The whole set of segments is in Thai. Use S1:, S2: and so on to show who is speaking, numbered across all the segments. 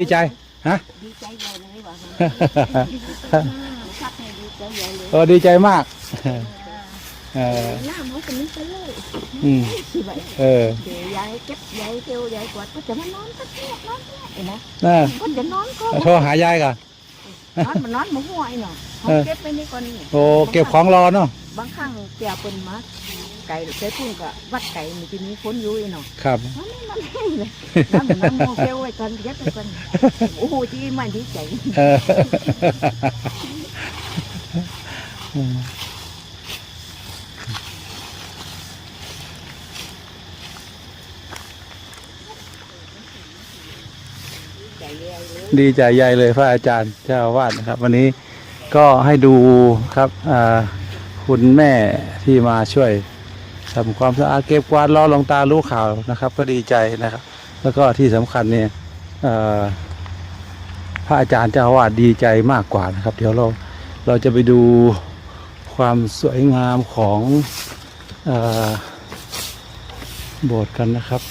S1: ดีใจ ฮะ
S2: ดีใจใหญ่เลยว่ะชักให้ดีใจใหญ่เลย
S1: เออดีใจมาก เออ
S2: หน้าหมอคนนี้ไปเลย
S1: อืม
S2: สิแบบ
S1: เออ
S2: เดี๋ยวยายเก็บยายเตียวยายกวาดก็จะมานอนก็เที่ยนอนเที่ยนะ
S1: น่า
S2: ก็จะนอนก็
S1: โทรหายายก่อน
S2: นอนมันนอนมาหัวไอ้เนาะเขาเก็บไปนี่ก่อนนี่
S1: โอ้เก็บของรอเนาะ
S2: บางครั้งเตียเป็นมา ไก่เต้พุ่งกับวัดไก่มีที่นี้คนอยู่ไอ้เนาะ
S1: ครับ
S2: มันนี่มันให้เลยน้ำน้ำโมเกลไว้ก่อนเก็บไปก่อนโอ้โหจีมันดีใจ
S1: เออ
S2: ใจใหญ่เลย
S1: ดีใจใหญ่เลยพระอาจารย์เจ้าอาวาดนะครับ วันนี้ก็ให้ดูครับอ่าคุณแม่ที่มาช่วย ทำความสะอาดเก็บกวาดรอลงตารู้ข่าวนะครับ ก็ดีใจนะครับ แล้วก็ที่สำคัญเนี่ยพระอาจารย์เจ้าอาวาดดีใจมากกว่านะครับ เดี๋ยวเราเราจะไปดูความสวยงามของโบสถ์กันนะครับ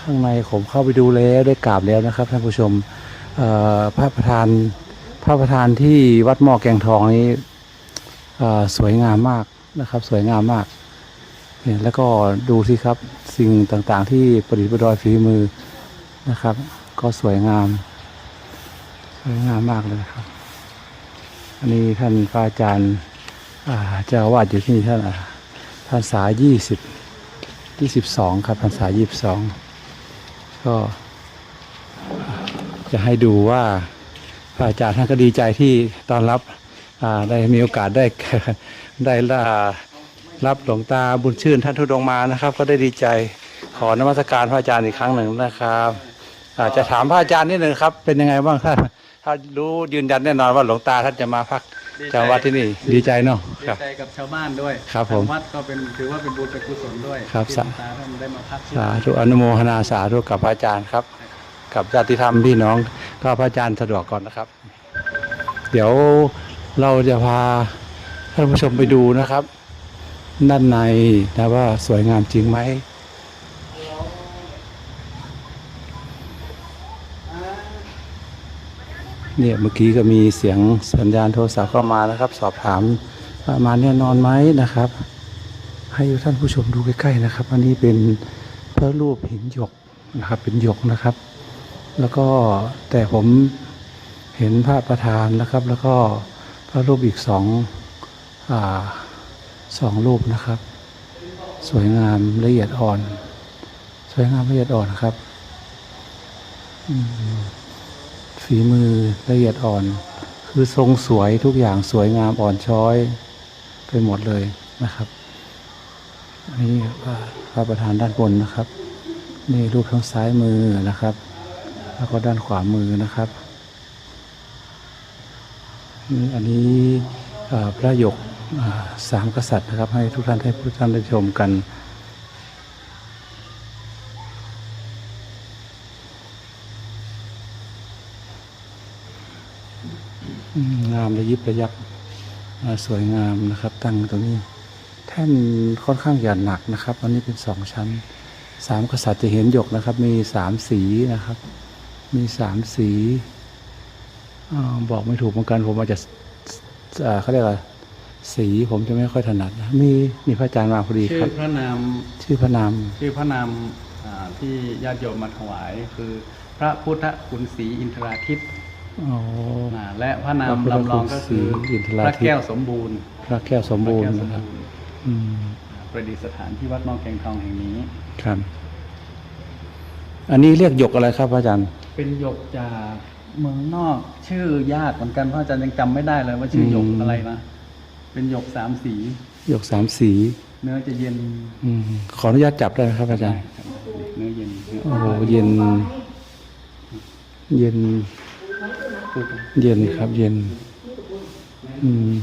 S1: ข้างในผมเข้าไปดูแล้วได้กราบแล้วนะครับท่านผู้ชมพระประธาน พระประธานที่วัดหม้อแกงทองนี้สวยงามมากนะครับ สวยงามมากเนี่ยแล้วก็ดูสิครับสิ่งต่างๆ ที่ประดิษฐ์ประดอยฝีมือนะครับ ก็สวยงาม สวยงามมากเลยครับ อันนี้ท่านพระอาจารย์เจ้าวาดอยู่ที่นี่ท่านอ่าพรรษายี่สิบยี่สิบสองครับพรรษายี่สิบสองก็จะให้ดูว่า อาจารย์ท่านก็ดีใจที่ตอนรับอ่าได้มีโอกาสได้ได้ล่ารับหลวงตาบุญชื่นท่านทุดงค์มานะครับ ก็ได้ดีใจขอนมัสการพระอาจารย์อีกครั้งหนึ่งนะครับอาจะถามพระอาจารย์นิดหนึ่งครับ เป็นยังไงบ้างท่านถ้ารู้ยืนยันแน่นอนว่าหลวงตาท่านจะมาพักจำวัดที่นี่ดีใจเนาะ
S3: ดี
S1: ครับ
S3: ใจกับชาวบ้านด้วย
S1: ครับผม
S3: ทางวัดก็เป็นถือว่าเป็นบุญเป็นกุศลด้วย
S1: ครับ
S3: ที่
S1: สา
S3: หลวงตาท่านได้มาพักที่
S1: สาธุอนุโมทนาสาธุกับพระอาจารย์ครับ กับญาติธรรมพี่น้อง ก็พระอาจารย์สะดวกก่อนนะครับ เดี๋ยวเราจะพาท่านผู้ชมไปดูนะครับ ด้านในนะว่าสวยงามจริงไหมเนี่ยเมื่อกี้ก็มีเสียงสัญญาณโทรศัพท์เข้ามานะครับ สอบถามว่ามาแน่นอนไหมนะครับ ให้ท่านผู้ชมดูใกล้ๆนะครับ อันนี้เป็นพระรูปหินหยกนะครับ เป็นหยกนะครับ แล้วก็แต่ผมเห็นพระประธานนะครับ แล้วก็พระรูปอีกสองอสองรูปนะครับ สวยงามละเอียดอ่อน สวยงามละเอียดอ่อนครับฝีมือละเอียดอ่อน คือทรงสวยทุกอย่างสวยงามอ่อนช้อยไปหมดเลยนะครับนนี้พระพระประธานด้านบนนะครับ นี่รูปทางซ้ายมือนะครับ แล้วก็ด้านขวามือนะครับ อันนี้พระหยกสามกษัตริย์นะครับ ให้ทุกท่านให้ทุกท่านได้ชมกันงามระยิบระยับสวยงามนะครับ ตั้งตรงนี้ แท่นค่อนข้างใหญ่หนักนะครับ อันนี้เป็นสองชั้นสามกษัตริย์จะเห็นหยกนะครับ มีสามสีนะครับ มีสามสีอาบอกไม่ถูกเหมือนกันผมอาจจะอ่าเขาเรียกว่าสีผมจะไม่ค่อยถนัดนะมีมีพระอาจารย์มาพอดี
S3: ชื่
S1: ค
S3: อ
S1: รับ
S3: พระนาม
S1: ชื่อพระนาม
S3: ชื่อพระนามอ่าที่ญาติโยมมาถวายคือพระพุทธขุนศรีอินทราทิตย์
S1: อ๋อ
S3: อ่าและพระนาม
S1: พระพุทธ
S3: ลำลองก็คือ
S1: ขุนศรีอินทราทิตย์
S3: พระแก้วสมบูรณ์
S1: พระแก้วสม
S3: พระ
S1: บูร
S3: แก้
S1: ณ์
S3: วสม
S1: นะครับ
S3: บูรณ์
S1: อืม
S3: ประดิษฐานที่วัดนอกแกงทองแห่งนี้
S1: ครับ อันนี้เรียกหยกอะไรครับพระอาจารย์
S3: เป็นหยกจากเมืองนอกชื่อยากเหมือนกันเพราะอาจารย์ยังจำไม่ได้เลยว่าชื่อหยก
S1: อืม
S3: อะไรนะเป็นหยกสามสี
S1: หยกสามสี
S3: เนื้อจะเย็น
S1: อืมขออนุญาตจับได้ไหมครับอาจารย์
S3: ครับเนื้อเย็นเนื้อ
S1: โอ้โหเย็น เย็น
S3: พูด
S1: เย็นครับ เย็น อืม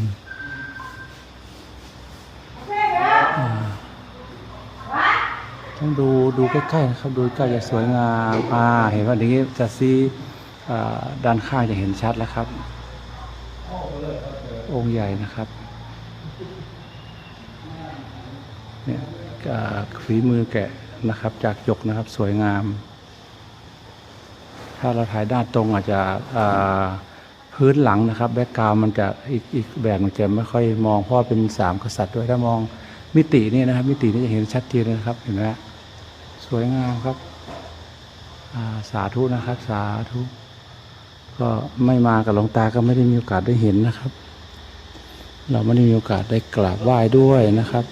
S1: ต้องดูดูใกล้ๆนะครับดูใกล้จะสวยงามอ่าเห็นว่าอย่างนี้จะซีด้านข้างจะเห็นชัดแล้วครับ องค์ใหญ่นะครับเนี่ยฝีมือแกะนะครับ จากหยกนะครับสวยงาม ถ้าเราถ่ายด้านตรงอาจจะพื้นหลังนะครับ แบ็กกราวมันจะอีกอีกแบบมันจะไม่ค่อยมองเพราะเป็นสามกษัตริย์ด้วยถ้ามองมิตินี่นะครับ มิตินี่จะเห็นชัดเจนนะครับเห็นไหม สวยงามครับาสาธุนะครับ สาธุก็ไม่มากับหลวงตาก็ไม่ได้มีโอกาสได้เห็นนะครับ เราไม่ได้มีโอกาสได้กราบไหว้ด้วยนะครับ